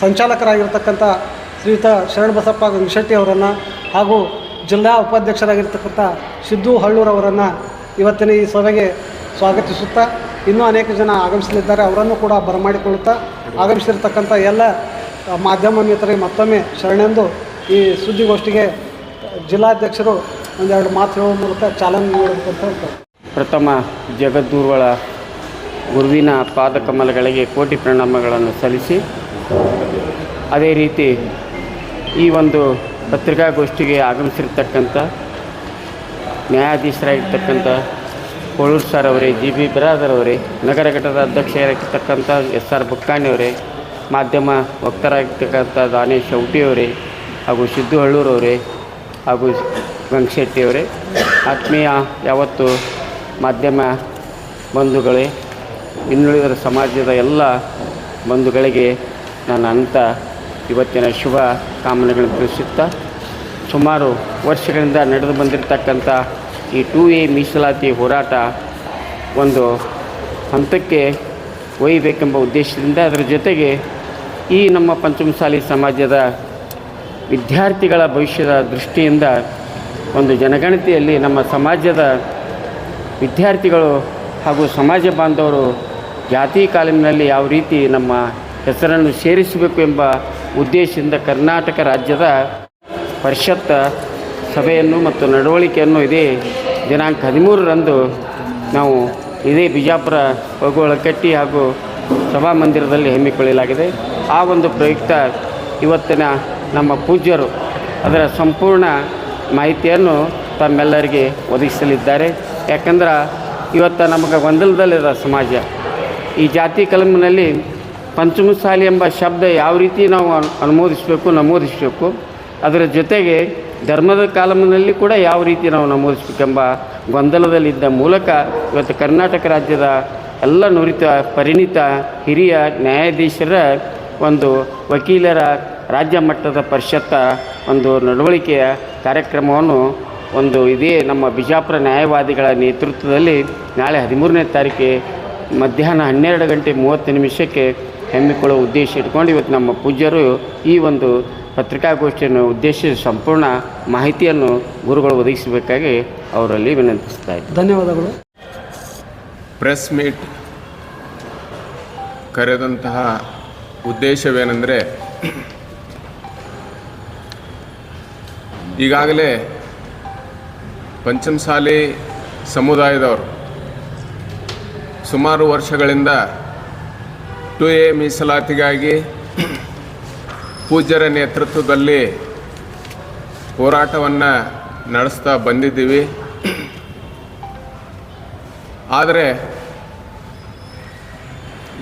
ಸಂಚಾಲಕರಾಗಿರ್ತಕ್ಕಂಥ ಶ್ರೀಯುತ ಶರಣಬಸಪ್ಪ ಗಂಗಶೆಟ್ಟಿ ಅವರನ್ನು ಹಾಗೂ ಜಿಲ್ಲಾ ಉಪಾಧ್ಯಕ್ಷರಾಗಿರ್ತಕ್ಕಂಥ ಸಿದ್ದು ಹಳ್ಳೂರವರನ್ನು ಇವತ್ತಿನ ಈ ಸಭೆಗೆ ಸ್ವಾಗತಿಸುತ್ತಾ ಇನ್ನೂ ಅನೇಕ ಜನ ಆಗಮಿಸಲಿದ್ದಾರೆ. ಅವರನ್ನು ಕೂಡ ಬರಮಾಡಿಕೊಳ್ಳುತ್ತಾ ಆಗಮಿಸಿರ್ತಕ್ಕಂಥ ಎಲ್ಲ ಮಾಧ್ಯಮ ಮಿತ್ರರಿಗೆ ಮತ್ತೊಮ್ಮೆ ಶರಣೆಂದು ಈ ಸುದ್ದಿಗೋಷ್ಠಿಗೆ ಜಿಲ್ಲಾಧ್ಯಕ್ಷರು ಒಂದೆರಡು ಮಾತು ಹೇಳುವ ಮೂಲಕ ಚಾಲನೆ ನೀಡಬೇಕಂತ ಪ್ರಥಮ, ಜಗದ್ಗುರುಗಳ ಗುರುವಿನ ಪಾದಕಮಲಗಳಿಗೆ ಕೋಟಿ ಪ್ರಣಾಮಗಳನ್ನು ಸಲ್ಲಿಸಿ ಅದೇ ರೀತಿ ಈ ಒಂದು ಪತ್ರಿಕಾಗೋಷ್ಠಿಗೆ ಆಗಮಿಸಿರ್ತಕ್ಕಂಥ ನ್ಯಾಯಾಧೀಶರಾಗಿರ್ತಕ್ಕಂಥ ಕೋಳೂರು ಸರ್ ಅವರೇ, ಜಿ ಬಿ ಬಿರಾದರ್ ಅವರೇ, ನಗರ ಘಟಕದ ಅಧ್ಯಕ್ಷರಾಗಿರ್ತಕ್ಕಂಥ ಎಸ್ ಆರ್ ಬುಕ್ಕಾಣಿ ಅವರೇ, ಮಾಧ್ಯಮ ವಕ್ತರಾಗಿರ್ತಕ್ಕಂಥ ದಾನೇಶ್ ಶೌಟಿಯವರೇ ಹಾಗೂ ಸಿದ್ದು ಹಳ್ಳೂರವರೇ ಹಾಗೂ ಗಂಗಶೆಟ್ಟಿ ಅವರೇ. ಆತ್ಮೀಯ ಯಾವತ್ತು ಮಾಧ್ಯಮ ಬಂಧುಗಳೇ ಇನ್ನುಳಿದ ಸಮಾಜದ ಎಲ್ಲ ಬಂಧುಗಳಿಗೆ ನನ್ನ ಅಂತ ಇವತ್ತಿನ ಶುಭ ಕಾಮನೆಗಳನ್ನು ತಿಳಿಸುತ್ತಾ ಸುಮಾರು ವರ್ಷಗಳಿಂದ ನಡೆದು ಬಂದಿರತಕ್ಕಂಥ ಈ ಟು ಎ ಮೀಸಲಾತಿ ಹೋರಾಟ ಒಂದು ಹಂತಕ್ಕೆ ಒಯ್ಯಬೇಕೆಂಬ ಉದ್ದೇಶದಿಂದ ಅದರ ಜೊತೆಗೆ ಈ ನಮ್ಮ ಪಂಚಮಸಾಲಿ ಸಮಾಜದ ವಿದ್ಯಾರ್ಥಿಗಳ ಭವಿಷ್ಯದ ದೃಷ್ಟಿಯಿಂದ ಒಂದು ಜನಗಣತಿಯಲ್ಲಿ ನಮ್ಮ ಸಮಾಜದ ವಿದ್ಯಾರ್ಥಿಗಳು ಹಾಗೂ ಸಮಾಜ ಬಾಂಧವರು ಜಾತಿ ಕಾಲಿನಲ್ಲಿ ಯಾವ ರೀತಿ ನಮ್ಮ ಹೆಸರನ್ನು ಸೇರಿಸಬೇಕು ಎಂಬ ಉದ್ದೇಶದಿಂದ ಕರ್ನಾಟಕ ರಾಜ್ಯದ ಪರಿಷತ್ ಸಭೆಯನ್ನು ಮತ್ತು ನಡವಳಿಕೆಯನ್ನು ಇದೇ ದಿನಾಂಕ ಹದಿಮೂರರಂದು ನಾವು ಇದೇ ಬಿಜಾಪುರ ಒಳಕಟ್ಟಿ ಹಾಗೂ ಸಭಾಮಂದಿರದಲ್ಲಿ ಹಮ್ಮಿಕೊಳ್ಳಲಾಗಿದೆ. ಆ ಒಂದು ಪ್ರಯುಕ್ತ ಇವತ್ತಿನ ನಮ್ಮ ಪೂಜ್ಯರು ಅದರ ಸಂಪೂರ್ಣ ಮಾಹಿತಿಯನ್ನು ತಮ್ಮೆಲ್ಲರಿಗೆ ಒದಗಿಸಲಿದ್ದಾರೆ. ಯಾಕಂದ್ರೆ ಇವತ್ತು ನಮಗೆ ಗೊಂದಲದಲ್ಲಿರೋ ಸಮಾಜ. ಈ ಜಾತಿ ಕಲಮಿನಲ್ಲಿ ಪಂಚಮಸಾಲಿ ಎಂಬ ಶಬ್ದ ಯಾವ ರೀತಿ ನಾವು ಅನ್- ಅನುಮೋದಿಸಬೇಕು, ನಮೂದಿಸಬೇಕು, ಅದರ ಜೊತೆಗೆ ಧರ್ಮದ ಕಾಲಮಿನಲ್ಲಿ ಕೂಡ ಯಾವ ರೀತಿ ನಾವು ನಮೂದಿಸಬೇಕೆಂಬ ಗೊಂದಲದಲ್ಲಿದ್ದ ಮೂಲಕ ಇವತ್ತು ಕರ್ನಾಟಕ ರಾಜ್ಯದ ಎಲ್ಲ ನುರಿತ, ಪರಿಣಿತ ಹಿರಿಯ ನ್ಯಾಯಾಧೀಶರ ಒಂದು ವಕೀಲರ ರಾಜ್ಯ ಮಟ್ಟದ ಪರಿಷತ್ತ ಒಂದು ನಡವಳಿಕೆಯ ಕಾರ್ಯಕ್ರಮವನ್ನು ಒಂದು ಇದೇ ನಮ್ಮ ಬಿಜಾಪುರ ನ್ಯಾಯವಾದಿಗಳ ನೇತೃತ್ವದಲ್ಲಿ ನಾಳೆ ಹದಿಮೂರನೇ ತಾರೀಕಿಗೆ ಮಧ್ಯಾಹ್ನ ಹನ್ನೆರಡು ಗಂಟೆ ಮೂವತ್ತು ನಿಮಿಷಕ್ಕೆ ಹಮ್ಮಿಕೊಳ್ಳುವ ಉದ್ದೇಶ ಇಟ್ಕೊಂಡು ಇವತ್ತು ನಮ್ಮ ಪೂಜ್ಯರು ಈ ಒಂದು ಪತ್ರಿಕಾಗೋಷ್ಠಿಯನ್ನು ಉದ್ದೇಶಿಸಿ ಸಂಪೂರ್ಣ ಮಾಹಿತಿಯನ್ನು ಗುರುಗಳು ಒದಗಿಸಬೇಕಾಗಿ ಅವರಲ್ಲಿ ವಿನಂತಿಸ್ತಾ ಇದ್ದೀನಿ ಧನ್ಯವಾದಗಳು. ಪ್ರೆಸ್ ಮೀಟ್ ಕರೆದಂತಹ ಉದ್ದೇಶವೇನೆಂದರೆ ಈಗಾಗಲೇ ಪಂಚಮಸಾಲಿ ಸಮುದಾಯದವರು ಸುಮಾರು ವರ್ಷಗಳಿಂದ ಟು ಎ ಮೀಸಲಾತಿಗಾಗಿ ಪೂಜ್ಯರ ನೇತೃತ್ವದಲ್ಲಿ ಹೋರಾಟವನ್ನು ನಡೆಸ್ತಾ ಬಂದಿದ್ದೀವಿ. ಆದರೆ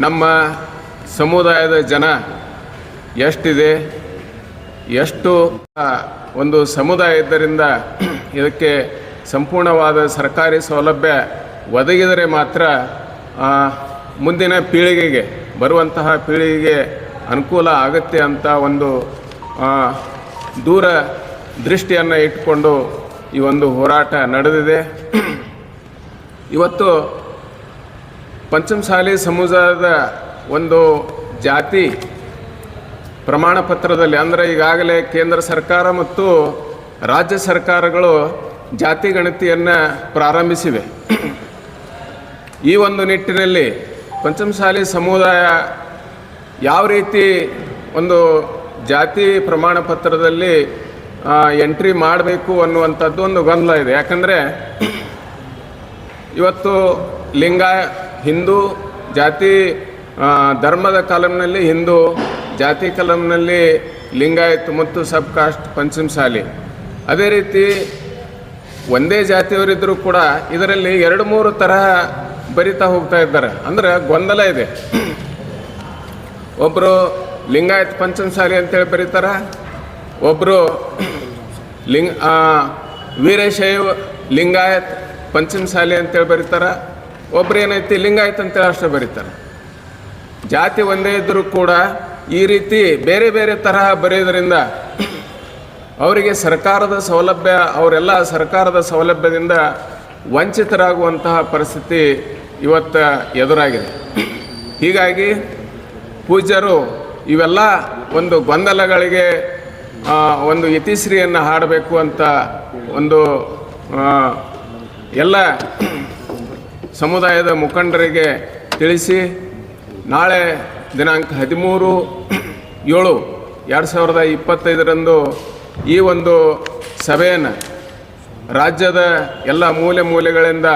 ನಮ್ಮ ಸಮುದಾಯದ ಜನ ಎಷ್ಟಿದೆ, ಎಷ್ಟು ಒಂದು ಸಮುದಾಯ ಇದ್ದರಿಂದ ಇದಕ್ಕೆ ಸಂಪೂರ್ಣವಾದ ಸರ್ಕಾರಿ ಸೌಲಭ್ಯ ಒದಗಿದರೆ ಮಾತ್ರ ಮುಂದಿನ ಪೀಳಿಗೆಗೆ ಬರುವಂತಹ ಪೀಳಿಗೆಗೆ ಅನುಕೂಲ ಆಗುತ್ತೆ ಅಂತ ಒಂದು ದೂರ ದೃಷ್ಟಿಯನ್ನು ಇಟ್ಟುಕೊಂಡು ಈ ಒಂದು ಹೋರಾಟ ನಡೆದಿದೆ. ಇವತ್ತು ಪಂಚಮಸಾಲಿ ಸಮುದಾಯದ ಒಂದು ಜಾತಿ ಪ್ರಮಾಣ ಪತ್ರದಲ್ಲಿ ಅಂದರೆ ಈಗಾಗಲೇ ಕೇಂದ್ರ ಸರ್ಕಾರ ಮತ್ತು ರಾಜ್ಯ ಸರ್ಕಾರಗಳು ಜಾತಿ ಗಣತಿಯನ್ನು ಪ್ರಾರಂಭಿಸಿವೆ. ಈ ಒಂದು ನಿಟ್ಟಿನಲ್ಲಿ ಪಂಚಮಸಾಲಿ ಸಮುದಾಯ ಯಾವ ರೀತಿ ಒಂದು ಜಾತಿ ಪ್ರಮಾಣ ಪತ್ರದಲ್ಲಿ ಎಂಟ್ರಿ ಮಾಡಬೇಕು ಅನ್ನುವಂಥದ್ದು ಒಂದು ಗೊಂದಲ ಇದೆ. ಯಾಕಂದರೆ ಇವತ್ತು ಲಿಂಗ, ಹಿಂದೂ ಜಾತಿ ಧರ್ಮದ ಕಾಲಂನಲ್ಲಿ ಹಿಂದೂ, ಜಾತಿ ಕಾಲಂನಲ್ಲಿ ಲಿಂಗಾಯತ್ ಮತ್ತು ಸಬ್ ಕಾಸ್ಟ್ ಪಂಚಮಸಾಲಿ ಅದೇ ರೀತಿ ಒಂದೇ ಜಾತಿಯವರಿದ್ದರೂ ಕೂಡ ಇದರಲ್ಲಿ ಎರಡು ಮೂರು ತರಹ ಬರಿತಾ ಹೋಗ್ತಾ ಇದ್ದಾರೆ. ಅಂದ್ರೆ ಗೊಂದಲ ಇದೆ. ಒಬ್ಬರು ಲಿಂಗಾಯತ್ ಪಂಚಮಸಾಲಿ ಅಂತೇಳಿ ಬರೀತಾರೆ. ಒಬ್ಬರು ಲಿಂಗ ವೀರಶೈವ ಲಿಂಗಾಯತ್ ಪಂಚಮಸಾಲಿ ಅಂತೇಳಿ ಬರೀತಾರೆ. ಒಬ್ರು ಏನೈತಿ, ಲಿಂಗಾಯತ್ ಅಂತೇಳಿ ಅಷ್ಟೇ ಬರೀತಾರೆ. ಜಾತಿ ಒಂದೇ ಇದ್ದರೂ ಕೂಡ ಈ ರೀತಿ ಬೇರೆ ಬೇರೆ ತರಹ ಬರೆಯೋದ್ರಿಂದ ಅವರಿಗೆ ಸರ್ಕಾರದ ಸೌಲಭ್ಯ, ಅವರೆಲ್ಲ ಸರ್ಕಾರದ ಸೌಲಭ್ಯದಿಂದ ವಂಚಿತರಾಗುವಂತಹ ಪರಿಸ್ಥಿತಿ ಇವತ್ತು ಎದುರಾಗಿದೆ. ಹೀಗಾಗಿ ಪೂಜ್ಯರು ಇವೆಲ್ಲ ಒಂದು ಗೊಂದಲಗಳಿಗೆ ಒಂದು ಯತಿಶ್ರೀಯನ್ನು ಹಾಡಬೇಕು ಅಂತ ಒಂದು ಎಲ್ಲ ಸಮುದಾಯದ ಮುಖಂಡರಿಗೆ ತಿಳಿಸಿ, ನಾಳೆ ದಿನಾಂಕ ಹದಿಮೂರು, ಏಳು, ಎರಡು ಸಾವಿರದ ಇಪ್ಪತ್ತೈದರಂದು ಈ ಒಂದು ಸಭೆಯನ್ನು ರಾಜ್ಯದ ಎಲ್ಲ ಮೂಲೆ ಮೂಲೆಗಳಿಂದ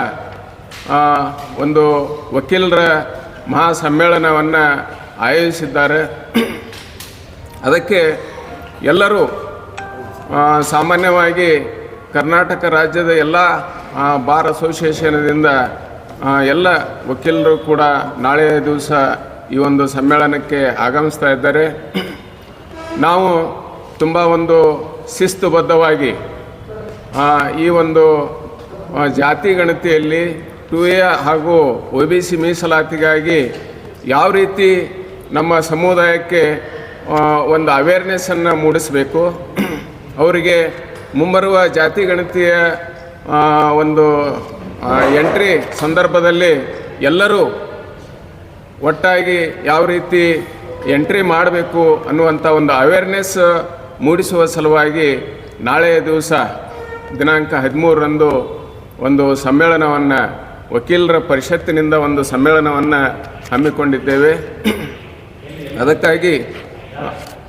ಒಂದು ವಕೀಲರ ಮಹಾಸಮ್ಮೇಳನವನ್ನು ಆಯೋಜಿಸಿದ್ದಾರೆ. ಅದಕ್ಕೆ ಎಲ್ಲರೂ ಸಾಮಾನ್ಯವಾಗಿ ಕರ್ನಾಟಕ ರಾಜ್ಯದ ಎಲ್ಲ ಬಾರ್ ಅಸೋಸಿಯೇಷನ್ದಿಂದ ಎಲ್ಲ ವಕೀಲರು ಕೂಡ ನಾಳೆ ದಿವಸ ಈ ಒಂದು ಸಮ್ಮೇಳನಕ್ಕೆ ಆಗಮಿಸ್ತಾ ಇದ್ದಾರೆ. ನಾವು ತುಂಬ ಒಂದು ಶಿಸ್ತುಬದ್ಧವಾಗಿ ಈ ಒಂದು ಜಾತಿ ಗಣತಿಯಲ್ಲಿ ಟು ಎ ಹಾಗೂ ಒ ಬಿ ಸಿ ಮೀಸಲಾತಿಗಾಗಿ ಯಾವ ರೀತಿ ನಮ್ಮ ಸಮುದಾಯಕ್ಕೆ ಒಂದು ಅವೇರ್ನೆಸ್ಸನ್ನು ಮೂಡಿಸಬೇಕು? ಅವರಿಗೆ ಮುಂಬರುವ ಜಾತಿ ಗಣತಿಯ ಒಂದು ಎಂಟ್ರಿ ಸಂದರ್ಭದಲ್ಲಿ ಎಲ್ಲರೂ ಒಟ್ಟಾಗಿ ಯಾವ ರೀತಿ ಎಂಟ್ರಿ ಮಾಡಬೇಕು ಅನ್ನುವಂಥ ಒಂದು ಅವೇರ್ನೆಸ್ ಮೂಡಿಸುವ ಸಲುವಾಗಿ ನಾಳೆಯ ದಿವಸ ದಿನಾಂಕ ಹದಿಮೂರರಂದು ಒಂದು ಸಮ್ಮೇಳನವನ್ನು ವಕೀಲರ ಪರಿಷತ್ತಿನಿಂದ ಒಂದು ಸಮ್ಮೇಳನವನ್ನು ಹಮ್ಮಿಕೊಂಡಿದ್ದೇವೆ. ಅದಕ್ಕಾಗಿ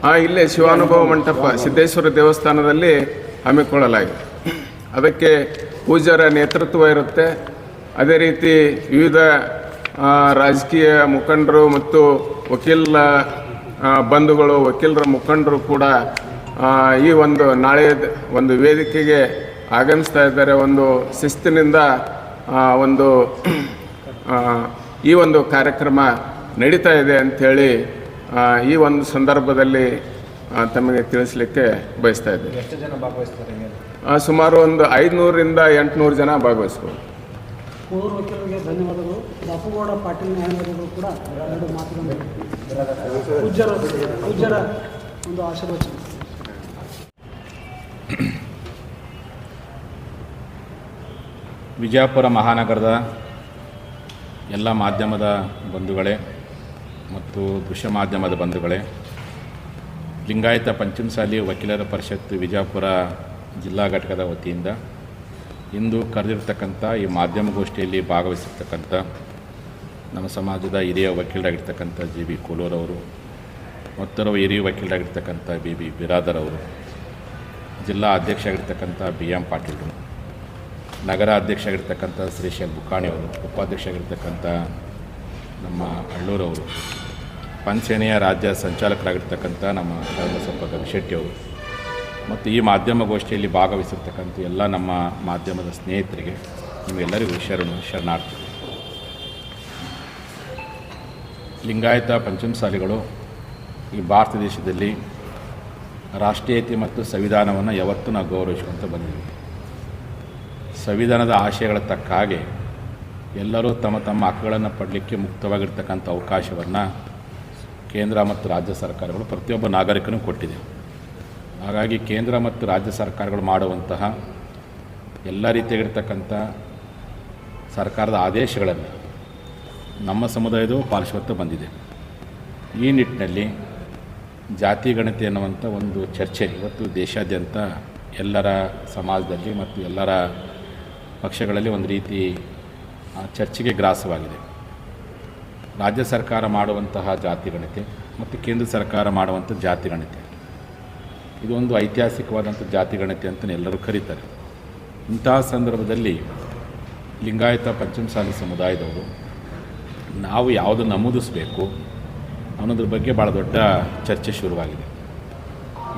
ಆ ಇಲ್ಲೇ ಶಿವಾನುಭವ ಮಂಟಪ ಸಿದ್ದೇಶ್ವರ ದೇವಸ್ಥಾನದಲ್ಲಿ ಹಮ್ಮಿಕೊಳ್ಳಲಾಗಿದೆ. ಅದಕ್ಕೆ ಪೂಜಾರ ನೇತೃತ್ವ ಇರುತ್ತೆ. ಅದೇ ರೀತಿ ವಿವಿಧ ರಾಜಕೀಯ ಮುಖಂಡರು ಮತ್ತು ವಕೀಲ ಬಂಧುಗಳು, ವಕೀಲರ ಮುಖಂಡರು ಕೂಡ ಈ ಒಂದು ನಾಳೆ ಒಂದು ವೇದಿಕೆಗೆ ಆಗಮಿಸ್ತಾ ಇದ್ದಾರೆ ಒಂದು ಶಿಸ್ತಿನಿಂದ ಒಂದು ಈ ಒಂದು ಕಾರ್ಯಕ್ರಮ ನಡೀತಾ ಇದೆ ಅಂಥೇಳಿ ಈ ಒಂದು ಸಂದರ್ಭದಲ್ಲಿ ತಮಗೆ ತಿಳಿಸ್ಲಿಕ್ಕೆ ಬಯಸ್ತಾ ಇದ್ದೇನೆ. ಎಷ್ಟು ಜನ ಭಾಗವಹಿಸ್ತಾರೆ? ಸುಮಾರು ಒಂದು ಐದುನೂರಿಂದ ಎಂಟುನೂರು ಜನ ಭಾಗವಹಿಸ್ಬೋದು. ಮೂರು ವಕೀಲರಿಗೆ ಧನ್ಯವಾದಗಳು. ಬಾಪುಗೌಡ ಪಾಟೀಲ್ ನ್ಯಾಯಾಲಯಗಳು ಕೂಡ ಎರಡು ಮಾತುಗಳನ್ನು ಪೂಜ್ಯರ ಪೂಜ್ಯರ ಒಂದು ಆಶೀರ್ವಚನ. ವಿಜಯಪುರ ಮಹಾನಗರದ ಎಲ್ಲ ಮಾಧ್ಯಮದ ಬಂಧುಗಳೇ ಮತ್ತು ದೃಶ್ಯ ಮಾಧ್ಯಮದ ಬಂಧುಗಳೇ, ಲಿಂಗಾಯತ ಪಂಚಮಸಾಲಿ ವಕೀಲರ ಪರಿಷತ್ತು ವಿಜಯಪುರ ಜಿಲ್ಲಾ ಘಟಕದ ವತಿಯಿಂದ ಇಂದು ಕರೆದಿರ್ತಕ್ಕಂಥ ಈ ಮಾಧ್ಯಮಗೋಷ್ಠಿಯಲ್ಲಿ ಭಾಗವಹಿಸಿರ್ತಕ್ಕಂಥ ನಮ್ಮ ಸಮಾಜದ ಹಿರಿಯ ವಕೀಲರಾಗಿರ್ತಕ್ಕಂಥ ಜಿ ಬಿ ಕೋಲೂರವರು ಮತ್ತೊಬ್ಬ ಹಿರಿಯ ವಕೀಲರಾಗಿರ್ತಕ್ಕಂಥ ಬಿ ಬಿ ಬಿರಾದರವರು ಜಿಲ್ಲಾ ಅಧ್ಯಕ್ಷ ಆಗಿರ್ತಕ್ಕಂಥ ಬಿ ಎಂ ಪಾಟೀಲ್ರು ನಗರ ಅಧ್ಯಕ್ಷರಾಗಿರ್ತಕ್ಕಂಥ ಶ್ರೀ ಶ್ರೀಶೈಲ್ ಬುಕ್ಕಾಣಿಯವರು ಉಪಾಧ್ಯಕ್ಷ ಆಗಿರ್ತಕ್ಕಂಥ ನಮ್ಮ ಅಳ್ಳೂರವರು ಪಂಚಸೇನೆಯ ರಾಜ್ಯ ಸಂಚಾಲಕರಾಗಿರ್ತಕ್ಕಂಥ ನಮ್ಮ ಧರ್ಮಸಪ್ಪ ಗವಿಶೆಟ್ಟಿಯವರು ಮತ್ತು ಈ ಮಾಧ್ಯಮ ಗೋಷ್ಠಿಯಲ್ಲಿ ಭಾಗವಹಿಸಿರ್ತಕ್ಕಂಥ ಎಲ್ಲ ನಮ್ಮ ಮಾಧ್ಯಮದ ಸ್ನೇಹಿತರಿಗೆ ನಿಮಗೆಲ್ಲರಿಗೂ ಶರಣು, ಶರಣಾರ್ಥಿ. ಲಿಂಗಾಯತ ಪಂಚಮಸಾಲಿಗಳು, ಈ ಭಾರತ ದೇಶದಲ್ಲಿ ರಾಷ್ಟ್ರೀಯತೆ ಮತ್ತು ಸಂವಿಧಾನವನ್ನು ಯಾವತ್ತೂ ನಾವು ಗೌರವಿಸುವಂತ ಬಂದಿದ್ದೀವಿ. ಸಂವಿಧಾನದ ಆಶಯಗಳ ತಕ್ಕ ಹಾಗೆ ಎಲ್ಲರೂ ತಮ್ಮ ತಮ್ಮ ಹಕ್ಕುಗಳನ್ನು ಪಡಲಿಕ್ಕೆ ಮುಕ್ತವಾಗಿರ್ತಕ್ಕಂಥ ಅವಕಾಶವನ್ನು ಕೇಂದ್ರ ಮತ್ತು ರಾಜ್ಯ ಸರ್ಕಾರಗಳು ಪ್ರತಿಯೊಬ್ಬ ನಾಗರಿಕನೂ ಕೊಟ್ಟಿದೆ. ಹಾಗಾಗಿ ಕೇಂದ್ರ ಮತ್ತು ರಾಜ್ಯ ಸರ್ಕಾರಗಳು ಮಾಡುವಂತಹ ಎಲ್ಲ ರೀತಿಯಾಗಿರ್ತಕ್ಕಂಥ ಸರ್ಕಾರದ ಆದೇಶಗಳನ್ನು ನಮ್ಮ ಸಮುದಾಯದ ಪಾಲಿಸುವತ್ತ ಬಂದಿದೆ. ಈ ನಿಟ್ಟಿನಲ್ಲಿ ಜಾತಿ ಗಣತಿ ಅನ್ನುವಂಥ ಒಂದು ಚರ್ಚೆ ಇವತ್ತು ದೇಶಾದ್ಯಂತ ಎಲ್ಲರ ಸಮಾಜದಲ್ಲಿ ಮತ್ತು ಎಲ್ಲರ ಪಕ್ಷಗಳಲ್ಲಿ ಒಂದು ರೀತಿ ಚರ್ಚೆಗೆ ಗ್ರಾಸವಾಗಿದೆ. ರಾಜ್ಯ ಸರ್ಕಾರ ಮಾಡುವಂತಹ ಜಾತಿ ಗಣತಿ ಮತ್ತು ಕೇಂದ್ರ ಸರ್ಕಾರ ಮಾಡುವಂಥ ಜಾತಿ ಗಣತಿ. ಇದೊಂದು ಐತಿಹಾಸಿಕವಾದಂಥ ಜಾತಿ ಗಣತಿ ಅಂತ ಎಲ್ಲರೂ ಕರೀತಾರೆ. ಇಂತಹ ಸಂದರ್ಭದಲ್ಲಿ ಲಿಂಗಾಯತ ಪಂಚಮಸಾಲಿ ಸಮುದಾಯದವರು, ನಾವು ಯಾವುದು ನಮೂದಿಸಬೇಕು ಅನ್ನೋದ್ರ ಬಗ್ಗೆ ಭಾಳ ದೊಡ್ಡ ಚರ್ಚೆ ಶುರುವಾಗಿದೆ.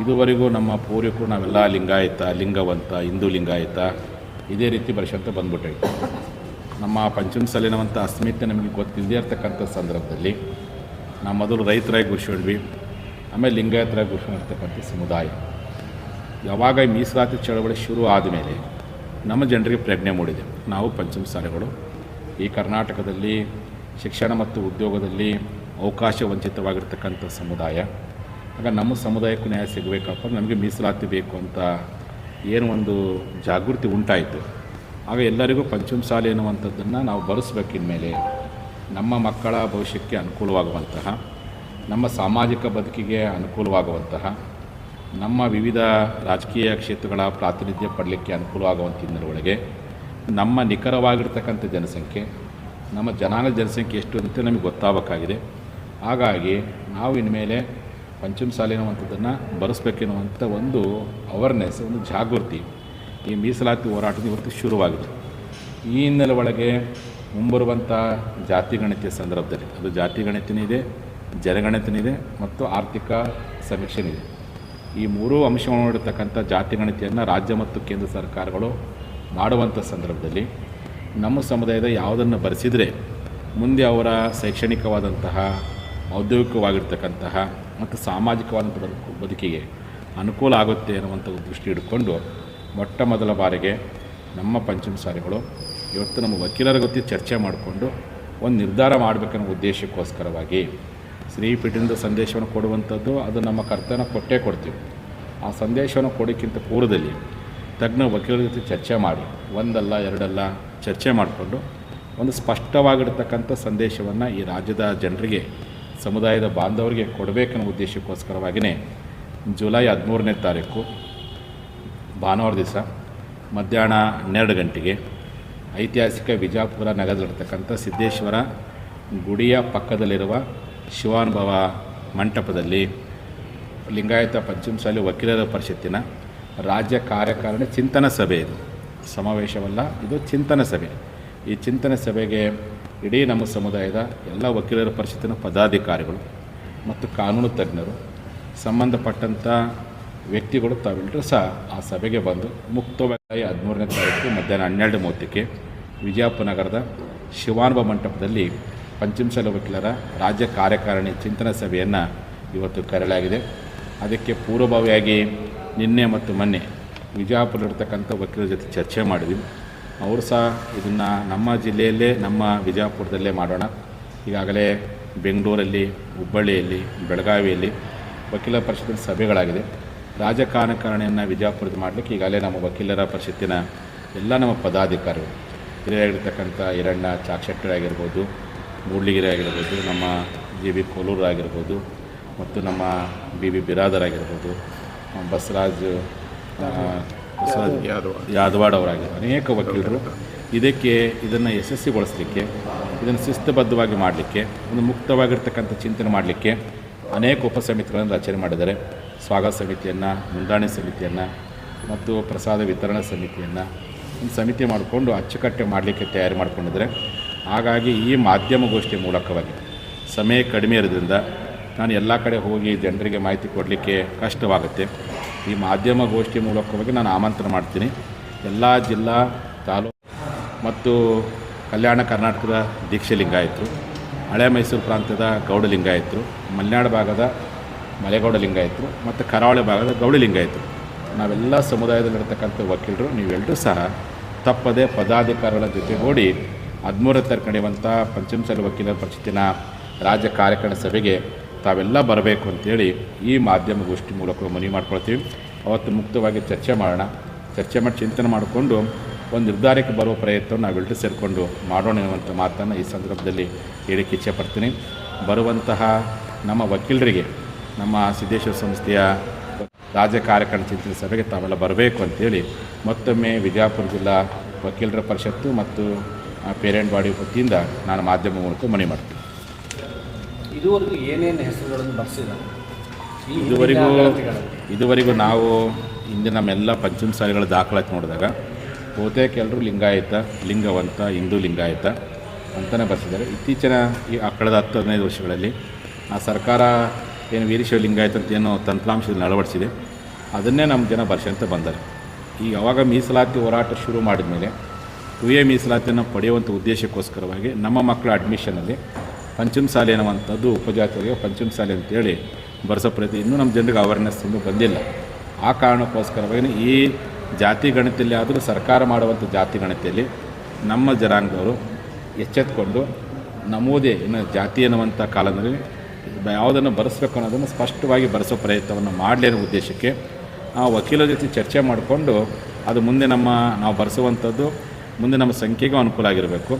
ಇದುವರೆಗೂ ನಮ್ಮ ಪೂರ್ವಿಕರು ನಾವೆಲ್ಲ ಲಿಂಗಾಯತ, ಲಿಂಗವಂತ, ಹಿಂದೂ ಲಿಂಗಾಯತ ಇದೇ ರೀತಿ ಬರ್ಸಂತ ಬಂದ್ಬಿಟ್ಟೈತೆ. ನಮ್ಮ ಪಂಚಮಸಾಲಿನವಂಥ ಅಸ್ಮಿತೆ ನಮಗೆ ಗೊತ್ತಿಲ್ಲದೇ ಇರ್ತಕ್ಕಂಥ ಸಂದರ್ಭದಲ್ಲಿ ನಾವು ಮೊದಲು ರೈತರಾಗಿ ಘೋಷಿಸಿದ್ವಿ ಆಮೇಲೆ ಲಿಂಗಾಯತರಾಗಿ ಘೋಷಿಸಿರ್ತಕ್ಕಂಥ ಸಮುದಾಯ. ಯಾವಾಗ ಮೀಸಲಾತಿ ಚಳವಳಿ ಶುರು ಆದಮೇಲೆ ನಮ್ಮ ಜನರಿಗೆ ಪ್ರಜ್ಞೆ ಮೂಡಿದೆ. ನಾವು ಪಂಚಮಸಾಲೆಗಳು, ಈ ಕರ್ನಾಟಕದಲ್ಲಿ ಶಿಕ್ಷಣ ಮತ್ತು ಉದ್ಯೋಗದಲ್ಲಿ ಅವಕಾಶ ವಂಚಿತವಾಗಿರ್ತಕ್ಕಂಥ ಸಮುದಾಯ. ಆಗ ನಮ್ಮ ಸಮುದಾಯಕ್ಕೂ ನ್ಯಾಯ ಸಿಗಬೇಕಪ್ಪ, ನಮಗೆ ಮೀಸಲಾತಿ ಬೇಕು ಅಂತ ಏನು ಒಂದು ಜಾಗೃತಿ ಉಂಟಾಯಿತು. ಆಗ ಎಲ್ಲರಿಗೂ ಪಂಚಮಸಾಲಿ ಎನ್ನುವಂಥದ್ದನ್ನು ನಾವು ಬರೆಸ್ಬೇಕು ಇನ್ಮೇಲೆ. ನಮ್ಮ ಮಕ್ಕಳ ಭವಿಷ್ಯಕ್ಕೆ ಅನುಕೂಲವಾಗುವಂತಹ, ನಮ್ಮ ಸಾಮಾಜಿಕ ಬದುಕಿಗೆ ಅನುಕೂಲವಾಗುವಂತಹ, ನಮ್ಮ ವಿವಿಧ ರಾಜಕೀಯ ಕ್ಷೇತ್ರಗಳ ಪ್ರಾತಿನಿಧ್ಯ ಪಡಲಿಕ್ಕೆ ಅನುಕೂಲವಾಗುವಂಥ ಹಿನ್ನೆಲೆ ನಮ್ಮ ನಿಖರವಾಗಿರ್ತಕ್ಕಂಥ ಜನಸಂಖ್ಯೆ, ನಮ್ಮ ಜನಾಂಗ ಜನಸಂಖ್ಯೆ ಎಷ್ಟು ಅಂತ ನಮಗೆ ಗೊತ್ತಾಗಬೇಕಾಗಿದೆ. ಹಾಗಾಗಿ ನಾವು ಇನ್ಮೇಲೆ ಪಂಚಮಸಾಲಿ ಅನ್ನುವಂಥದ್ದನ್ನು ಬರೆಸ್ಬೇಕೆನ್ನುವಂಥ ಒಂದು ಅವೇರ್ನೆಸ್ ಒಂದು ಜಾಗೃತಿ ಈ ಮೀಸಲಾತಿ ಹೋರಾಟದ ಇವತ್ತು ಶುರುವಾಗಿದೆ. ಈ ಹಿನ್ನೆಲೆ ಒಳಗೆ ಮುಂಬರುವಂಥ ಜಾತಿ ಗಣತಿಯ ಸಂದರ್ಭದಲ್ಲಿ, ಅದು ಜಾತಿ ಗಣತಿನೂ ಇದೆ, ಜನಗಣತಿನೂ ಮತ್ತು ಆರ್ಥಿಕ ಸಮೀಕ್ಷೆನೂ ಇದೆ. ಈ ಮೂರೂ ಅಂಶಗಳನ್ನು ನೋಡಿರ್ತಕ್ಕಂಥ ಜಾತಿ ಗಣತಿಯನ್ನು ರಾಜ್ಯ ಮತ್ತು ಕೇಂದ್ರ ಸರ್ಕಾರಗಳು ಮಾಡುವಂಥ ಸಂದರ್ಭದಲ್ಲಿ ನಮ್ಮ ಸಮುದಾಯದ ಯಾವುದನ್ನು ಬರೆಸಿದರೆ ಮುಂದೆ ಅವರ ಶೈಕ್ಷಣಿಕವಾದಂತಹ, ಔದ್ಯೋಗಿಕವಾಗಿರ್ತಕ್ಕಂತಹ ಮತ್ತು ಸಾಮಾಜಿಕವಾದಂಥ ಬದುಕು ಬದುಕಿಗೆ ಅನುಕೂಲ ಆಗುತ್ತೆ ಅನ್ನುವಂಥ ದೃಷ್ಟಿ ಇಟ್ಕೊಂಡು ಮೊಟ್ಟ ಮೊದಲ ಬಾರಿಗೆ ನಮ್ಮ ಪಂಚಮಸಾಲಿಗಳು ಇವತ್ತು ನಮ್ಮ ವಕೀಲರ ಜೊತೆ ಚರ್ಚೆ ಮಾಡಿಕೊಂಡು ಒಂದು ನಿರ್ಧಾರ ಮಾಡಬೇಕನ್ನೋ ಉದ್ದೇಶಕ್ಕೋಸ್ಕರವಾಗಿ ಶ್ರೀಪೀಠದಿಂದ ಸಂದೇಶವನ್ನು ಕೊಡುವಂಥದ್ದು, ಅದು ನಮ್ಮ ಕರ್ತವ್ಯನ ಕೊಟ್ಟೇ ಕೊಡ್ತೀವಿ. ಆ ಸಂದೇಶವನ್ನು ಕೊಡೋಕ್ಕಿಂತ ಪೂರ್ವದಲ್ಲಿ ತಜ್ಞ ವಕೀಲರ ಜೊತೆ ಚರ್ಚೆ ಮಾಡಿ, ಒಂದಲ್ಲ, ಎರಡಲ್ಲ ಚರ್ಚೆ ಮಾಡಿಕೊಂಡು ಒಂದು ಸ್ಪಷ್ಟವಾಗಿರ್ತಕ್ಕಂಥ ಸಂದೇಶವನ್ನು ಈ ರಾಜ್ಯದ ಜನರಿಗೆ ಸಮುದಾಯದ ಬಾಂಧವರಿಗೆ ಕೊಡಬೇಕನ್ನೋ ಉದ್ದೇಶಕ್ಕೋಸ್ಕರವಾಗಿಯೇ ಜುಲೈ ಹದಿಮೂರನೇ ತಾರೀಕು, ಭಾನುವಾರ ದಿವಸ ಮಧ್ಯಾಹ್ನ ಹನ್ನೆರಡು ಗಂಟೆಗೆ ಐತಿಹಾಸಿಕ ವಿಜಾಪುರ ನಗರದಲ್ಲಿರ್ತಕ್ಕಂಥ ಸಿದ್ದೇಶ್ವರ ಗುಡಿಯ ಪಕ್ಕದಲ್ಲಿರುವ ಶಿವಾನುಭವ ಮಂಟಪದಲ್ಲಿ ಲಿಂಗಾಯತ ಪಂಚಮಸಾಲಿ ವಕೀಲರ ಪರಿಷತ್ತಿನ ರಾಜ್ಯ ಕಾರ್ಯಕಾರಿಣಿ ಚಿಂತನ ಸಭೆ ಇದು. ಸಮಾವೇಶವಲ್ಲ, ಇದು ಚಿಂತನ ಸಭೆ. ಈ ಚಿಂತನ ಸಭೆಗೆ ಇಡೀ ನಮ್ಮ ಸಮುದಾಯದ ಎಲ್ಲ ವಕೀಲರ ಪರಿಷತ್ತಿನ ಪದಾಧಿಕಾರಿಗಳು ಮತ್ತು ಕಾನೂನು ತಜ್ಞರು ಸಂಬಂಧಪಟ್ಟಂಥ ವ್ಯಕ್ತಿಗಳು ತಾವೆಲ್ಲರೂ ಸಹ ಆ ಸಭೆಗೆ ಬಂದು ಮುಕ್ತವಾಗಿ ಹದಿಮೂರನೇ ತಾರೀಕು ಮಧ್ಯಾಹ್ನ ಹನ್ನೆರಡು ಮೂವತ್ತಕ್ಕೆ ವಿಜಯಪುರ ನಗರದ ಶಿವಾನುಭವ ಮಂಟಪದಲ್ಲಿ ಪಂಚಮಸಾಲ ವಕೀಲರ ರಾಜ್ಯ ಕಾರ್ಯಕಾರಿಣಿ ಚಿಂತನಾ ಸಭೆಯನ್ನು ಇವತ್ತು ಕರೆಯಲಾಗಿದೆ. ಅದಕ್ಕೆ ಪೂರ್ವಭಾವಿಯಾಗಿ ನಿನ್ನೆ ಮತ್ತು ಮೊನ್ನೆ ವಿಜಯಪುರದಲ್ಲಿರ್ತಕ್ಕಂಥ ವಕೀಲರ ಜೊತೆ ಚರ್ಚೆ ಮಾಡಿದ್ವಿ. ಅವರು ಸಹ ಇದನ್ನು ನಮ್ಮ ಜಿಲ್ಲೆಯಲ್ಲೇ, ನಮ್ಮ ವಿಜಯಪುರದಲ್ಲೇ ಮಾಡೋಣ. ಈಗಾಗಲೇ ಬೆಂಗಳೂರಲ್ಲಿ, ಹುಬ್ಬಳ್ಳಿಯಲ್ಲಿ, ಬೆಳಗಾವಿಯಲ್ಲಿ ವಕೀಲ ಪರಿಷತ್ತಿನ ಸಭೆಗಳಾಗಿದೆ. ರಾಜಕಾರಣಕಾರಣೆಯನ್ನು ವಿಜಯಪುರದ ಮಾಡಲಿಕ್ಕೆ ಈಗಾಗಲೇ ನಮ್ಮ ವಕೀಲರ ಪರಿಷತ್ತಿನ ಎಲ್ಲ ನಮ್ಮ ಪದಾಧಿಕಾರಿಗಳು. ಹಿರಿಯಾಗಿರ್ತಕ್ಕಂಥ ಹಿರಣ್ಣ ಚಾಕ್ಷೆಟ್ಟಿ ಆಗಿರ್ಬೋದು ಮೂಡ್ಲಿಗಿರಿ ಆಗಿರ್ಬೋದು, ನಮ್ಮ ಜಿ ಬಿ ಕೋಲೂರು ಆಗಿರ್ಬೋದು, ಮತ್ತು ನಮ್ಮ ಬಿ ಬಿ ಬಿರಾದರ್ ಆಗಿರ್ಬೋದು ಬಸವರಾಜ್. ಯಾದವಾಡ್ ಅವರಾಗಿದ್ದಾರೆ ಅನೇಕ ವಕೀಲರು. ಇದಕ್ಕೆ ಇದನ್ನು ಯಶಸ್ವಿಗೊಳಿಸಲಿಕ್ಕೆ ಇದನ್ನು ಶಿಸ್ತುಬದ್ಧವಾಗಿ ಮಾಡಲಿಕ್ಕೆ ಒಂದು ಮುಕ್ತವಾಗಿರ್ತಕ್ಕಂಥ ಚಿಂತನೆ ಮಾಡಲಿಕ್ಕೆ ಅನೇಕ ಉಪಸಮಿತಿಗಳನ್ನು ರಚನೆ ಮಾಡಿದ್ದಾರೆ. ಸ್ವಾಗತ ಸಮಿತಿಯನ್ನು ನೋಂದಣಿ ಸಮಿತಿಯನ್ನು ಮತ್ತು ಪ್ರಸಾದ ವಿತರಣಾ ಸಮಿತಿಯನ್ನು ಒಂದು ಸಮಿತಿ ಮಾಡಿಕೊಂಡು ಅಚ್ಚುಕಟ್ಟೆ ಮಾಡಲಿಕ್ಕೆ ತಯಾರಿ ಮಾಡಿಕೊಂಡಿದ್ದಾರೆ. ಹಾಗಾಗಿ ಈ ಮಾಧ್ಯಮಗೋಷ್ಠಿ ಮೂಲಕವಾಗಿ ಸಮಯ ಕಡಿಮೆ ಇರೋದ್ರಿಂದ ನಾನು ಎಲ್ಲ ಕಡೆ ಹೋಗಿ ಜನರಿಗೆ ಮಾಹಿತಿ ಕೊಡಲಿಕ್ಕೆ ಕಷ್ಟವಾಗುತ್ತೆ. ಈ ಮಾಧ್ಯಮ ಗೋಷ್ಠಿ ಮೂಲಕವಾಗಿ ನಾನು ಆಮಂತ್ರಣ ಮಾಡ್ತೀನಿ. ಎಲ್ಲ ಜಿಲ್ಲಾ ತಾಲೂಕು ಮತ್ತು ಕಲ್ಯಾಣ ಕರ್ನಾಟಕದ ದೀಕ್ಷೆ ಲಿಂಗಾಯತರು, ಹಳೆ ಮೈಸೂರು ಪ್ರಾಂತ್ಯದ ಗೌಡ ಲಿಂಗಾಯತರು, ಮಲೆನಾಡು ಭಾಗದ ಮಲೆಗೌಡ ಲಿಂಗಾಯತರು ಮತ್ತು ಕರಾವಳಿ ಭಾಗದ ಗೌಡ ಲಿಂಗಾಯತರು. ನಾವೆಲ್ಲ ಸಮುದಾಯದಲ್ಲಿರತಕ್ಕಂಥ ವಕೀಲರು, ನೀವೆಲ್ಲರೂ ಸಹ ತಪ್ಪದೆ ಪದಾಧಿಕಾರಿಗಳ ಜೊತೆಗೂಡಿ ಹದಿಮೂರನೇ ತಾರೀಕು ನಡೆಯುವಂಥ ಪಂಚಮಸಾಲಿ ವಕೀಲರ ಪರಿಷತ್ತಿನ ರಾಜ್ಯ ಕಾರ್ಯಕಾರಿಣಿ ಸಭೆಗೆ ತಾವೆಲ್ಲ ಬರಬೇಕು ಅಂತೇಳಿ ಈ ಮಾಧ್ಯಮ ಗೋಷ್ಠಿ ಮೂಲಕ ಮನವಿ ಮಾಡ್ಕೊಳ್ತೀವಿ. ಅವತ್ತು ಮುಕ್ತವಾಗಿ ಚರ್ಚೆ ಮಾಡೋಣ. ಚರ್ಚೆ ಮಾಡಿ ಚಿಂತನೆ ಮಾಡಿಕೊಂಡು ಒಂದು ನಿರ್ಧಾರಕ್ಕೆ ಬರುವ ಪ್ರಯತ್ನವನ್ನು ನಾವೆಲ್ಲರೂ ಸೇರಿಕೊಂಡು ಮಾಡೋಣ ಎನ್ನುವಂಥ ಮಾತನ್ನು ಈ ಸಂದರ್ಭದಲ್ಲಿ ಹೇಳಿಕ್ಕೆ ಇಚ್ಛೆಪಡ್ತೀನಿ. ಬರುವಂತಹ ನಮ್ಮ ವಕೀಲರಿಗೆ, ನಮ್ಮ ಸಿದ್ದೇಶ್ವರ ಸಂಸ್ಥೆಯ ರಾಜ್ಯ ಕಾರ್ಯಕಾರಿ ಚಿಂತನೆ ಸಭೆಗೆ ತಾವೆಲ್ಲ ಬರಬೇಕು ಅಂತೇಳಿ ಮತ್ತೊಮ್ಮೆ ವಿಜಯಪುರ ಜಿಲ್ಲಾ ವಕೀಲರ ಪರಿಷತ್ತು ಮತ್ತು ಪೇರೆಂಟ್ ಬಾಡಿ ವತಿಯಿಂದ ನಾನು ಮಾಧ್ಯಮ ಮೂಲಕ ಮನವಿ ಮಾಡ್ತೀನಿ. ಇದುವರೆಗೂ ಏನೇನು ಹೆಸರುಗಳನ್ನು ಬರೆಸಿದ್ದಾರೆ ಇದುವರೆಗೂ. ಇದುವರೆಗೂ ನಾವು ಹಿಂದೆ ನಮ್ಮೆಲ್ಲ ಪಂಚಮಸಾಲಿಗಳ ದಾಖಲಾತಿ ನೋಡಿದಾಗ ಬಹುತೇಕ ಎಲ್ಲರೂ ಲಿಂಗಾಯತ ಲಿಂಗವಂತ ಹಿಂದೂ ಲಿಂಗಾಯತ ಅಂತಲೇ ಬರ್ಸಿದ್ದಾರೆ. ಇತ್ತೀಚಿನ ಈ ಆ ಕಳೆದ ಹತ್ತು ಹದಿನೈದು ವರ್ಷಗಳಲ್ಲಿ ಆ ಸರ್ಕಾರ ಏನು ವೀರಶೈವ ಲಿಂಗಾಯತ ಅಂತ ಏನು ತಂತ್ರಾಂಶದಲ್ಲಿ ಅಳವಡಿಸಿದೆ. ಅದನ್ನೇ ನಮ್ಮ ಜನ ಬರ್ಸಂತ ಬಂದರು. ಈ ಯಾವಾಗ ಮೀಸಲಾತಿ ಹೋರಾಟ ಶುರು ಮಾಡಿದ ಮೇಲೆ ಟು ಎ ಮೀಸಲಾತಿಯನ್ನು ಪಡೆಯುವಂಥ ಉದ್ದೇಶಕ್ಕೋಸ್ಕರವಾಗಿ ನಮ್ಮ ಮಕ್ಕಳ ಅಡ್ಮಿಷನಲ್ಲಿ ಪಂಚಮಸಾಲಿ ಅನ್ನುವಂಥದ್ದು ಉಪಜಾತಿಯವರಿಗೆ ಪಂಚಮಸಾಲಿ ಅಂತೇಳಿ ಬರೆಸೋ ಪ್ರಯತ್ನ ಇನ್ನೂ ನಮ್ಮ ಜನರಿಗೆ ಅವೇರ್ನೆಸ್ ಇನ್ನೂ ಬಂದಿಲ್ಲ. ಆ ಕಾರಣಕ್ಕೋಸ್ಕರವಾಗಿ ಈ ಜಾತಿ ಗಣತಿಯಲ್ಲಿ ಆದರೂ ಸರ್ಕಾರ ಮಾಡುವಂಥ ಜಾತಿ ಗಣತಿಯಲ್ಲಿ ನಮ್ಮ ಜನಾಂಗದವರು ಎಚ್ಚೆತ್ಕೊಂಡು ನಮೂದೇ ಇನ್ನು ಜಾತಿ ಅನ್ನುವಂಥ ಕಾಲದಲ್ಲಿ ಯಾವುದನ್ನು ಬರೆಸ್ಬೇಕು ಅನ್ನೋದನ್ನು ಸ್ಪಷ್ಟವಾಗಿ ಬರೆಸೋ ಪ್ರಯತ್ನವನ್ನು ಮಾಡಲಿ ಅನ್ನೋ ಉದ್ದೇಶಕ್ಕೆ ಆ ವಕೀಲರ ಜೊತೆ ಚರ್ಚೆ ಮಾಡಿಕೊಂಡು ಅದು ಮುಂದೆ ನಮ್ಮ ನಾವು ಬರೆಸುವಂಥದ್ದು ಮುಂದೆ ನಮ್ಮ ಸಂಖ್ಯೆಗೂ ಅನುಕೂಲ ಆಗಿರಬೇಕು.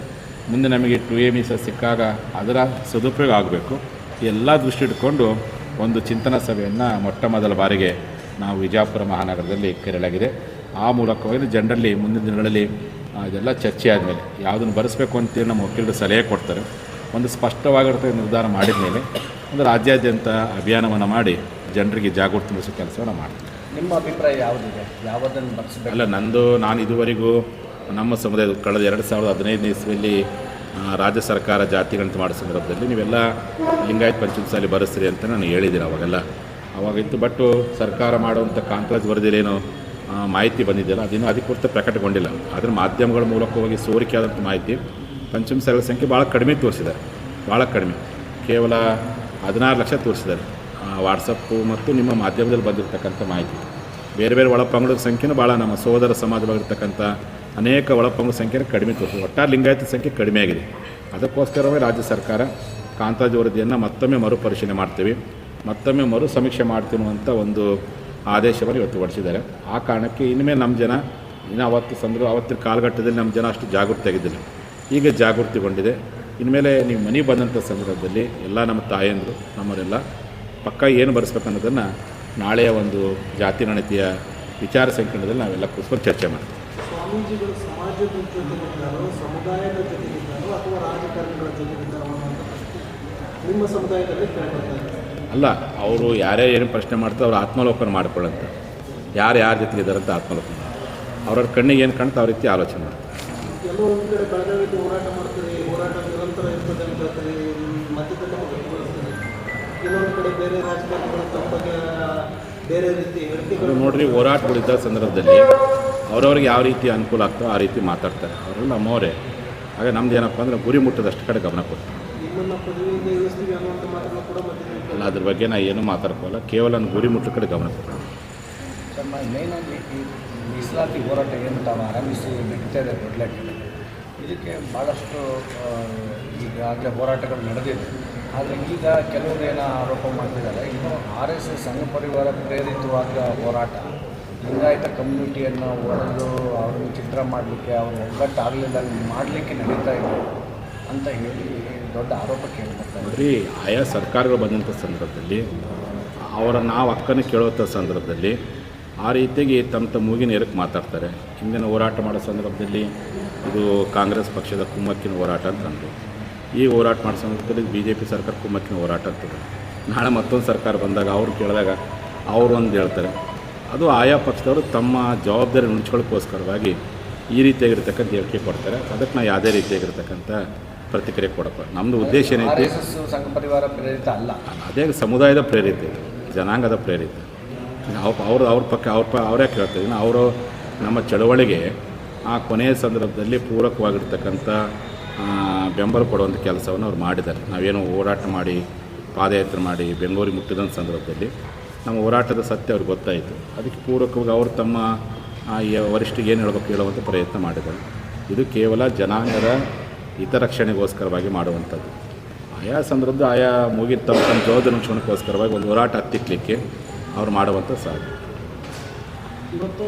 ಮುಂದೆ ನಮಗೆ ಟು ಎ ಮೀಸ ಸಿಕ್ಕಾಗ ಅದರ ಸದುಪಯೋಗ ಆಗಬೇಕು. ಎಲ್ಲ ದೃಷ್ಟಿ ಇಟ್ಕೊಂಡು ಒಂದು ಚಿಂತನಾ ಸಭೆಯನ್ನು ಮೊಟ್ಟ ಮೊದಲ ಬಾರಿಗೆ ನಾವು ವಿಜಯಪುರ ಮಹಾನಗರದಲ್ಲಿ ಕರೆಯಲಾಗಿದೆ ಆ ಮೂಲಕವಾಗಿ ಜನರಲ್ಲಿ ಮುಂದಿನ ದಿನಗಳಲ್ಲಿ ಅದೆಲ್ಲ ಇದೆಲ್ಲ ಚರ್ಚೆ ಆದಮೇಲೆ ಯಾವುದನ್ನು ಬರೆಸಬೇಕು ಅಂತೇಳಿ ನಮ್ಮ ವಕೀಲರು ಸಲಹೆ ಕೊಡ್ತಾರೆ. ಒಂದು ಸ್ಪಷ್ಟವಾಗಿರುತ್ತೆ ನಿರ್ಧಾರ ಮಾಡಿದ ಮೇಲೆ ಒಂದು ರಾಜ್ಯಾದ್ಯಂತ ಅಭಿಯಾನವನ್ನು ಮಾಡಿ ಜನರಿಗೆ ಜಾಗೃತಿ ಮೂಡಿಸೋ ಕೆಲಸವನ್ನು ಮಾಡ್ತೀವಿ. ನಿಮ್ಮ ಅಭಿಪ್ರಾಯ ಯಾವುದಿದೆ? ಯಾವುದನ್ನು ಬರೆಸಬೇಕು? ಅಲ್ಲ ನಂದು ನಾನು ಇದುವರೆಗೂ ನಮ್ಮ ಸಮುದಾಯದ ಕಳೆದ ಎರಡು ಸಾವಿರದ ಹದಿನೈದನೇ ಇಸ್ವಿಯಲ್ಲಿ ರಾಜ್ಯ ಸರ್ಕಾರ ಜಾತಿ ಗಣಿತ ಮಾಡೋ ಸಂದರ್ಭದಲ್ಲಿ ನೀವೆಲ್ಲ ಲಿಂಗಾಯತ್ ಪಂಚಮಸಾಲಿ ಬರೆಸ್ತೀರಿ ಅಂತ ನಾನು ಹೇಳಿದ್ದೀನಿ ಅವಾಗೆಲ್ಲ. ಅವಾಗಿತ್ತು ಬಟ್ಟು ಸರ್ಕಾರ ಮಾಡುವಂಥ ಕಾಂಗ್ರೆಸ್ ವರದಿಯಲ್ಲೇನು ಮಾಹಿತಿ ಬಂದಿದೆಯಲ್ಲ, ಅದಿನ್ನೂ ಅಧಿಕೃತ ಪ್ರಕಟಗೊಂಡಿಲ್ಲ. ಆದರೆ ಮಾಧ್ಯಮಗಳ ಮೂಲಕ ಹೋಗಿ ಸೋರಿಕೆ ಆದಂಥ ಮಾಹಿತಿ ಪಂಚಮಸಾಲಿಗಳ ಸಂಖ್ಯೆ ಭಾಳ ಕಡಿಮೆ ತೋರಿಸಿದ್ದಾರೆ. ಭಾಳ ಕಡಿಮೆ. ಕೇವಲ ಹದಿನಾರು ಲಕ್ಷ ತೋರಿಸಿದ್ದಾರೆ. ವಾಟ್ಸಪ್ಪು ಮತ್ತು ನಿಮ್ಮ ಮಾಧ್ಯಮದಲ್ಲಿ ಬಂದಿರತಕ್ಕಂಥ ಮಾಹಿತಿ. ಬೇರೆ ಬೇರೆ ಒಳಪಂಗಡದ ಸಂಖ್ಯೆನೂ ಭಾಳ ನಮ್ಮ ಸೋದರ ಸಮಾಜವಾಗಿರ್ತಕ್ಕಂಥ ಅನೇಕ ಒಳಪಂಗು ಸಂಖ್ಯೆ ಕಡಿಮೆ ತೋರಿಸಿದೆ. ಒಟ್ಟಾರೆ ಲಿಂಗಾಯತ ಸಂಖ್ಯೆ ಕಡಿಮೆ ಆಗಿದೆ. ಅದಕ್ಕೋಸ್ಕರವೇ ರಾಜ್ಯ ಸರ್ಕಾರ ಕಾಂತಾಜ್ ವರದಿಯನ್ನು ಮತ್ತೊಮ್ಮೆ ಮರುಪರಿಶೀಲನೆ ಮಾಡ್ತೀವಿ. ಮತ್ತೊಮ್ಮೆ ಮರು ಸಮೀಕ್ಷೆ ಮಾಡ್ತೀವಿ ಅಂತ ಒಂದು ಆದೇಶವನ್ನು ಇವತ್ತು ಹೊರಡಿಸಿದ್ದಾರೆ. ಆ ಕಾರಣಕ್ಕೆ ಇನ್ಮೇಲೆ ನಮ್ಮ ಜನ, ಇನ್ನು ಅವತ್ತು ಸಂದರ್ಭ, ಅವತ್ತಿನ ಕಾಲಘಟ್ಟದಲ್ಲಿ ನಮ್ಮ ಜನ ಅಷ್ಟು ಜಾಗೃತಿ ಆಗಿದ್ದಿಲ್ಲ ಈಗ ಜಾಗೃತಿಗೊಂಡಿದೆ. ಇನ್ಮೇಲೆ ನೀವು ಮನೆ ಬಂದಂಥ ಸಂದರ್ಭದಲ್ಲಿ ಎಲ್ಲ ನಮ್ಮ ತಾಯಂದರು, ನಮ್ಮವರೆಲ್ಲ ಪಕ್ಕ ಏನು ಬರೆಸ್ಬೇಕನ್ನೋದನ್ನು ನಾಳೆಯ ಒಂದು ಜಾತಿ, ಗಣತಿಯ ವಿಚಾರ ಸಂಕಿರಣದಲ್ಲಿ ನಾವೆಲ್ಲ ಕೂತ್ಕೊಂಡು ಚರ್ಚೆ ಮಾಡ್ತೀವಿ. ಸ್ವಾಮೀಜಿಗಳು ಸಮಾಜದ ಜೊತೆಗಿದ್ದಾರೋ ಸಮುದಾಯದ ಜೊತೆಗಿದ್ದಾರೋ ಅಥವಾ ರಾಜಕಾರಣಿಗಳ ಜೊತೆಗಿದ್ದಾರೋ ಪ್ರಶ್ನೆ ನಿಮ್ಮ ಸಮುದಾಯದಲ್ಲಿ ಕೇಳ್ಕೊಳ್ತಾರೆ ಅಲ್ಲ ಅವರು ಯಾರೇ ಏನು ಪ್ರಶ್ನೆ ಮಾಡ್ತಾರೆ ಅವ್ರು ಆತ್ಮಾವಲೋಕನ ಮಾಡ್ಕೊಳ್ಳಂತ ಯಾರು ಯಾರ ಜೊತೆಗೆ ಅಂತ ಆತ್ಮಾವಲೋಕನ ಅವ್ರವ್ರ ಕಣ್ಣಿಗೆ ಏನು ಕಾಣ್ತಾ ಆ ರೀತಿ ಆಲೋಚನೆ ಮಾಡ್ತಾರೆ. ಕಡೆ ಬೆಳಗಾವಿಗೆ ಹೋರಾಟ ಮಾಡ್ತೀರಿ ಹೋರಾಟ ನಿರಂತರ ಇರ್ತದೆ ಅಂತ ಹೇಳ್ತೀರಿ ಮಧ್ಯದಲ್ಲಿ ವ್ಯಕ್ತಪಡಿಸ್ತೀರಿ ಇನ್ನೊಂದು ಕಡೆ ಬೇರೆ ರಾಜಕಾರಣಿಗಳು ತಮ್ಮ ಬಗ್ಗೆ ಬೇರೆ ರೀತಿ ನೋಡ್ರಿ ಹೋರಾಟಗಳಿದ್ದ ಸಂದರ್ಭದಲ್ಲಿ ಅವ್ರವ್ರಿಗೆ ಯಾವ ರೀತಿ ಅನುಕೂಲ ಆಗ್ತೋ ಆ ರೀತಿ ಮಾತಾಡ್ತಾರೆ. ಅವರು ನಮ್ಮವರೇ. ಹಾಗೆ ನಮ್ದು ಏನಪ್ಪ ಅಂದರೆ ಗುರಿ ಮುಟ್ಟದಷ್ಟು ಕಡೆ ಗಮನ ಕೊಡ್ತೀವಿ ಅಲ್ಲ, ಅದ್ರ ಬಗ್ಗೆ ನಾ ಏನೂ ಮಾತಾಡ್ಕೋಲ್ಲ. ಕೇವಲ ನಾನು ಗುರಿ ಮುಟ್ಟದ ಕಡೆ ಗಮನ ಕೊಡ್ತೀನಿ ಮೀಸಲಾತಿ ಹೋರಾಟ ಏನು ತಾವು ಆರಂಭಿಸಿ ನಡೀತಾ ಇದೆ ಇದಕ್ಕೆ ಭಾಳಷ್ಟು ಈಗಾಗಲೇ ಹೋರಾಟಗಳು ನಡೆದಿದೆ. ಆದರೆ ಈಗ ಕೆಲವರು ಏನೋ ಆರೋಪ ಮಾಡ್ತಿದ್ದಾರೆ. ಇನ್ನು ಆರ್ ಎಸ್ ಎಸ್ ಸಂಘ ಪರಿವಾರ ಪ್ರೇರಿತವಾದ ಹೋರಾಟ. ಲಿಂಗಾಯತ ಕಮ್ಯುನಿಟಿಯನ್ನು ಒಡೆದು ಅವ್ರನ್ನ ಚಿತ್ರ ಮಾಡಲಿಕ್ಕೆ, ಅವ್ರ ಒಗ್ಗಟ್ಟಾಗಲಿಲ್ಲ ಮಾಡಲಿಕ್ಕೆ ನಡೀತಾ ಇದ್ದರು ಅಂತ ಹೇಳಿ ದೊಡ್ಡ ಆರೋಪ ಕೇಳ್ತಾರೆ ನೋಡ್ರಿ ಆಯಾ ಸರ್ಕಾರಗಳು ಬಂದಂಥ ಸಂದರ್ಭದಲ್ಲಿ, ಅವರ ನಾವು ಅಕ್ಕನ ಕೇಳುವಂಥ ಸಂದರ್ಭದಲ್ಲಿ, ಆ ರೀತಿಯಾಗಿ ತಮ್ಮ ತಮ್ಮ ಮೂಗಿನ ಎರಕ್ಕೆ ಮಾತಾಡ್ತಾರೆ. ಹಿಂದಿನ ಹೋರಾಟ ಮಾಡೋ ಸಂದರ್ಭದಲ್ಲಿ ಇದು ಕಾಂಗ್ರೆಸ್ ಪಕ್ಷದ ಕುಮ್ಮಕ್ಕಿನ ಹೋರಾಟ ಅಂತಂದರು ಈ ಹೋರಾಟ ಮಾಡೋ ಸಂದರ್ಭದಲ್ಲಿ ಬಿ ಜೆ ಪಿ ಸರ್ಕಾರ ಕುಮ್ಮಕ್ಕಿನ ಹೋರಾಟ ಅಂತಂದರು ನಾಳೆ ಮತ್ತೊಂದು ಸರ್ಕಾರ ಬಂದಾಗ ಅವ್ರು ಕೇಳಿದಾಗ ಅವರು ಒಂದು ಹೇಳ್ತಾರೆ ಅದು ಆಯಾ ಪಕ್ಷದವರು ತಮ್ಮ ಜವಾಬ್ದಾರಿ ನುಡ್ಸ್ಕೊಳ್ಳೋಕ್ಕೋಸ್ಕರವಾಗಿ ಈ ರೀತಿಯಾಗಿರ್ತಕ್ಕಂಥ ಹೇಳಿಕೆ ಕೊಡ್ತಾರೆ. ಅದಕ್ಕೆ ನಾವು ಯಾವುದೇ ರೀತಿಯಾಗಿರ್ತಕ್ಕಂಥ ಪ್ರತಿಕ್ರಿಯೆ ಕೊಡಪ್ಪ. ನಮ್ಮದು ಉದ್ದೇಶ ಏನೈತಿ? ಸಂಘ ಪರಿವಾರ ಪ್ರೇರಿತ ಅಲ್ಲ. ಅದೇ ಸಮುದಾಯದ ಪ್ರೇರಿತ ಇದು. ಜನಾಂಗದ ಪ್ರೇರಿತ. ಅವ್ರ ಅವ್ರು ಅವ್ರ ಪಕ್ಕ ಅವ್ರ ಪ ಅವರೇ ಇನ್ನು ಅವರು ನಮ್ಮ ಚಳವಳಿಗೆ ಆ ಕೊನೆಯ ಸಂದರ್ಭದಲ್ಲಿ ಪೂರಕವಾಗಿರ್ತಕ್ಕಂಥ ಬೆಂಬಲ ಕೊಡುವಂಥ ಕೆಲಸವನ್ನು ಅವ್ರು ಮಾಡಿದ್ದಾರೆ. ನಾವೇನು ಹೋರಾಟ ಮಾಡಿ ಪಾದಯಾತ್ರೆ ಮಾಡಿ ಬೆಂಗಳೂರಿಗೆ ಮುಟ್ಟಿದಂಥ ಸಂದರ್ಭದಲ್ಲಿ ನಮ್ಮ ಹೋರಾಟದ ಸತ್ಯ ಅವ್ರಿಗೆ ಗೊತ್ತಾಯಿತು. ಅದಕ್ಕೆ ಪೂರಕವಾಗಿ ಅವರು ತಮ್ಮ ವರಿಷ್ಠಿಗೆ ಏನು ಹೇಳಬೇಕು ಹೇಳುವಂಥ ಪ್ರಯತ್ನ ಮಾಡಿದ್ದಾರೆ. ಇದು ಕೇವಲ ಜನಾಂಗದ ಹಿತರಕ್ಷಣೆಗೋಸ್ಕರವಾಗಿ ಮಾಡುವಂಥದ್ದು. ಆಯಾ ಸಂದರ್ಭದ ಆಯಾ ಮುಗಿದ ತಮ್ಮ ತಮ್ಮ ಜವಾಬ್ದಾರಿ ನುಡ್ಸ್ಕೊಳಕ್ಕೋಸ್ಕರವಾಗಿ ಒಂದು ಹೋರಾಟ ಹತ್ತಿಕ್ಲಿಕ್ಕೆ ಅವ್ರು ಮಾಡುವಂಥ ಸಾಧ್ಯ. ಇವತ್ತು